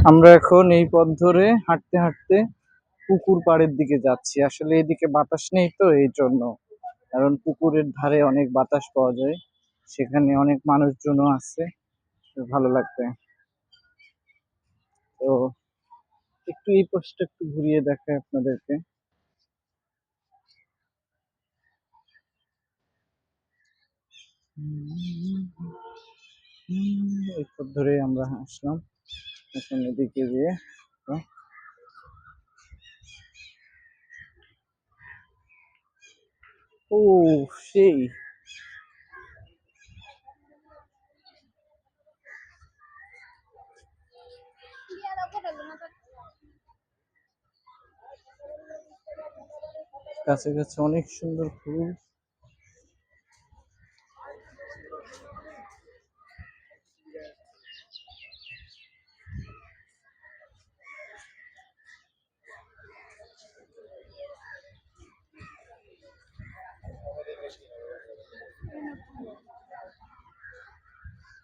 আমরা এখন এই পথ ধরে হাঁটতে হাঁটতে পুকুর পাড়ের দিকে যাচ্ছি। আসলে এদিকে বাতাস নেই তো এই জন্য। কারণ পুকুরের ধারে অনেক বাতাস পাওয়া যায়। সেখানে অনেক মানুষজনও আছে। ভালো লাগবে। তো একটু এই পাশটা একটু ঘুরিয়ে দেখায় আপনাদেরকে। এই ধরে আমরা আসলাম। এখন এদিকে দিয়ে ও সেই। কাছে কাছে অনেক সুন্দর ফুল।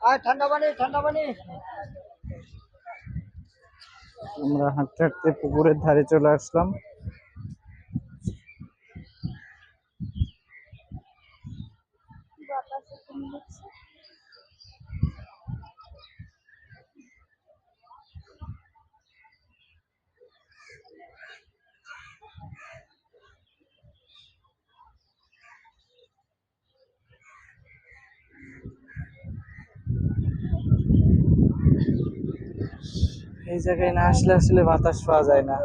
আর ঠান্ডা পানি ঠান্ডা পানি। আমরা হাঁটতে হাঁটতে পুকুরের ধারে চলে আসলাম। এই জায়গায় না আসলে আসলে বাতাস পাওয়া যায় না।